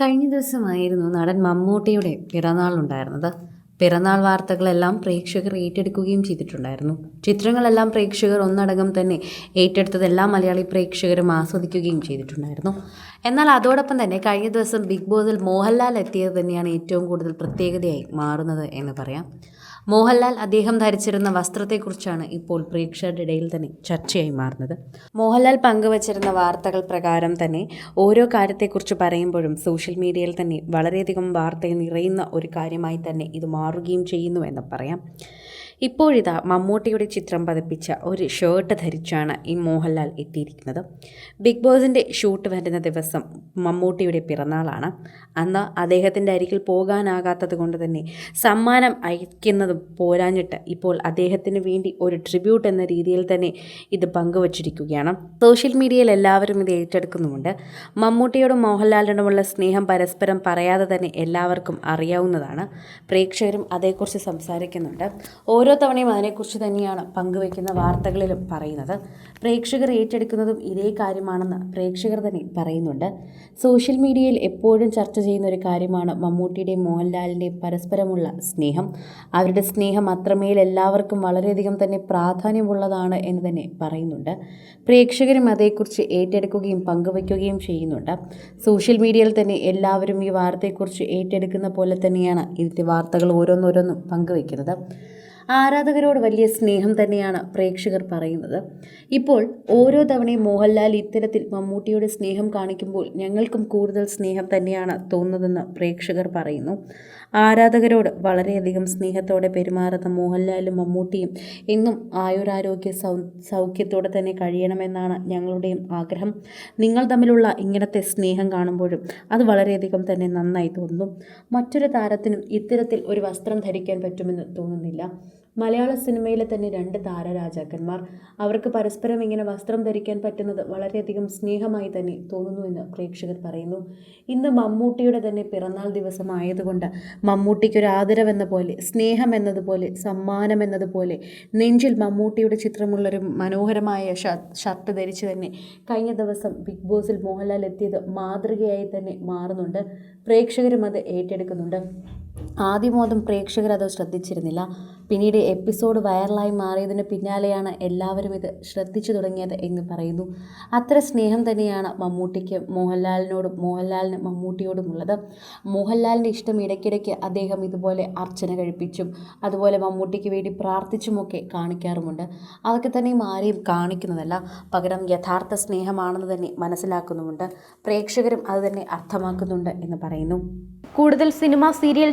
കഴിഞ്ഞ ദിവസമായിരുന്നു നടൻ മമ്മൂട്ടിയുടെ പിറന്നാളുണ്ടായിരുന്നത്. പിറന്നാൾ വാർത്തകളെല്ലാം പ്രേക്ഷകർ ഏറ്റെടുക്കുകയും ചെയ്തിട്ടുണ്ടായിരുന്നു. ചിത്രങ്ങളെല്ലാം പ്രേക്ഷകർ ഒന്നടങ്കം തന്നെ ഏറ്റെടുത്തതെല്ലാം മലയാളി പ്രേക്ഷകരും ആസ്വദിക്കുകയും ചെയ്തിട്ടുണ്ടായിരുന്നു. എന്നാൽ അതോടൊപ്പം തന്നെ കഴിഞ്ഞ ദിവസം ബിഗ് ബോസിൽ മോഹൻലാൽ എത്തിയത് തന്നെയാണ് ഏറ്റവും കൂടുതൽ പ്രത്യേകതയായി മാറുന്നത് എന്ന് പറയാം. മോഹൻലാൽ അദ്ദേഹം ധരിച്ചിരുന്ന വസ്ത്രത്തെക്കുറിച്ചാണ് ഇപ്പോൾ പ്രേക്ഷകരുടെ ഇടയിൽ തന്നെ ചർച്ചയായി മാറുന്നത്. മോഹൻലാൽ പങ്കുവച്ചിരുന്ന വാർത്തകൾ പ്രകാരം തന്നെ ഓരോ കാര്യത്തെക്കുറിച്ച് പറയുമ്പോഴും സോഷ്യൽ മീഡിയയിൽ തന്നെ വളരെയധികം വാർത്തകൾ നിറയുന്ന ഒരു കാര്യമായി തന്നെ ഇത് മാറുകയും ചെയ്യുന്നു എന്ന് പറയാം. ഇപ്പോഴിതാ മമ്മൂട്ടിയുടെ ചിത്രം പതിപ്പിച്ച ഒരു ഷർട്ട് ധരിച്ചാണ് ഈ മോഹൻലാൽ എത്തിയിരിക്കുന്നത്. ബിഗ് ബോസിന്റെ ഷൂട്ട് വരുന്ന ദിവസം മമ്മൂട്ടിയുടെ പിറന്നാളാണ്. അന്ന് അദ്ദേഹത്തിന്റെ അരികിൽ പോകാനാകാത്തത് കൊണ്ട് തന്നെ സമ്മാനം അയക്കുന്നത് പോരാഞ്ഞിട്ട് ഇപ്പോൾ അദ്ദേഹത്തിന് വേണ്ടി ഒരു ട്രിബ്യൂട്ട് എന്ന രീതിയിൽ തന്നെ ഇത് പങ്കുവച്ചിരിക്കുകയാണ്. സോഷ്യൽ മീഡിയയിൽ എല്ലാവരും ഇത് ഏറ്റെടുക്കുന്നുമുണ്ട്. മമ്മൂട്ടിയോടും മോഹൻലാലിനോടുമുള്ള സ്നേഹം പരസ്പരം പറയാതെ തന്നെ എല്ലാവർക്കും അറിയാവുന്നതാണ്. പ്രേക്ഷകരും അതേക്കുറിച്ച് സംസാരിക്കുന്നുണ്ട്. ഓരോ തവണയും അതിനെക്കുറിച്ച് തന്നെയാണ് പങ്കുവെക്കുന്ന വാർത്തകളിലും പറയുന്നത്. പ്രേക്ഷകർ ഏറ്റെടുക്കുന്നതും ഇതേ കാര്യമാണെന്ന് പ്രേക്ഷകർ തന്നെ പറയുന്നുണ്ട്. സോഷ്യൽ മീഡിയയിൽ എപ്പോഴും ചർച്ച ചെയ്യുന്ന ഒരു കാര്യമാണ് മമ്മൂട്ടിയുടെയും മോഹൻലാലിന്റെയും പരസ്പരമുള്ള സ്നേഹം. അവരുടെ സ്നേഹം അത്രമേൽ എല്ലാവർക്കും വളരെയധികം തന്നെ പ്രാധാന്യമുള്ളതാണ് എന്ന് തന്നെ പറയുന്നുണ്ട്. പ്രേക്ഷകരും അതേക്കുറിച്ച് ഏറ്റെടുക്കുകയും പങ്കുവയ്ക്കുകയും ചെയ്യുന്നുണ്ട്. സോഷ്യൽ മീഡിയയിൽ തന്നെ എല്ലാവരും ഈ വാർത്തയെക്കുറിച്ച് ഏറ്റെടുക്കുന്ന പോലെ തന്നെയാണ് ഇതിന്റെ വാർത്തകൾ ഓരോന്നോരോന്നും പങ്കുവയ്ക്കുന്നത്. ആരാധകരോട് വലിയ സ്നേഹം തന്നെയാണ് പ്രേക്ഷകർ പറയുന്നത്. ഇപ്പോൾ ഓരോ തവണയും മോഹൻലാൽ ഇത്തരത്തിൽ മമ്മൂട്ടിയുടെ സ്നേഹം കാണിക്കുമ്പോൾ ഞങ്ങൾക്കും കൂടുതൽ സ്നേഹം തന്നെയാണ് തോന്നുന്നതെന്ന് പ്രേക്ഷകർ പറയുന്നു. ആരാധകരോട് വളരെയധികം സ്നേഹത്തോടെ പെരുമാറുന്ന മോഹൻലാലും മമ്മൂട്ടിയും എന്നും ആയുരാരോഗ്യ സൗ സൗഖ്യത്തോടെ തന്നെ കഴിയണമെന്നാണ് ഞങ്ങളുടെയും ആഗ്രഹം. നിങ്ങൾ തമ്മിലുള്ള ഇങ്ങനത്തെ സ്നേഹം കാണുമ്പോഴും അത് വളരെയധികം തന്നെ നന്നായി തോന്നുന്നു മറ്റൊരു താരത്തിനും ഇത്തരത്തിൽ ഒരു വസ്ത്രം ധരിക്കാൻ പറ്റുമെന്ന് തോന്നുന്നില്ല. മലയാള സിനിമയിലെ തന്നെ രണ്ട് താരരാജാക്കന്മാർ. അവർക്ക് പരസ്പരം ഇങ്ങനെ വസ്ത്രം ധരിക്കാൻ പറ്റുന്നത് വളരെയധികം സ്നേഹമായി തന്നെ തോന്നുന്നു എന്ന് പ്രേക്ഷകർ പറയുന്നു. ഇന്ന് മമ്മൂട്ടിയുടെ തന്നെ പിറന്നാൾ ദിവസമായതുകൊണ്ട് മമ്മൂട്ടിക്കൊരു ആദരവെന്ന പോലെ സ്നേഹം എന്നതുപോലെ സമ്മാനം എന്നതുപോലെ നെഞ്ചിൽ മമ്മൂട്ടിയുടെ ചിത്രമുള്ളൊരു മനോഹരമായ ഷർട്ട് ധരിച്ച് തന്നെ കഴിഞ്ഞ ദിവസം ബിഗ് ബോസിൽ മോഹൻലാൽ എത്തിയത് മാതൃകയായി തന്നെ മാറുന്നുണ്ട്. പ്രേക്ഷകരും അത് ഏറ്റെടുക്കുന്നുണ്ട്. ആദ്യമോദം പ്രേക്ഷകർ അത് ശ്രദ്ധിച്ചിരുന്നില്ല. പിന്നീട് എപ്പിസോഡ് വൈറലായി മാറിയതിന് പിന്നാലെയാണ് എല്ലാവരും ഇത് ശ്രദ്ധിച്ചു തുടങ്ങിയത് എന്ന് പറയുന്നു. അത്ര സ്നേഹം തന്നെയാണ് മമ്മൂട്ടിക്ക് മോഹൻലാലിനോടും മോഹൻലാലിന് മമ്മൂട്ടിയോടുമുള്ളത്. മോഹൻലാലിന്റെ ഇഷ്ടം ഇടയ്ക്കിടയ്ക്ക് അദ്ദേഹം ഇതുപോലെ അർച്ചന കഴിപ്പിച്ചും അതുപോലെ മമ്മൂട്ടിക്ക് വേണ്ടി പ്രാർത്ഥിച്ചുമൊക്കെ കാണിക്കാറുമുണ്ട്. അതൊക്കെ തന്നെ ആരെയും കാണിക്കുന്നതല്ല പകരം യഥാർത്ഥ സ്നേഹമാണെന്ന് തന്നെ മനസ്സിലാക്കുന്നുമുണ്ട്. പ്രേക്ഷകരും അത് തന്നെ അർത്ഥമാക്കുന്നുണ്ട് എന്ന് പറയുന്നു. കൂടുതൽ സിനിമ സീരിയൽ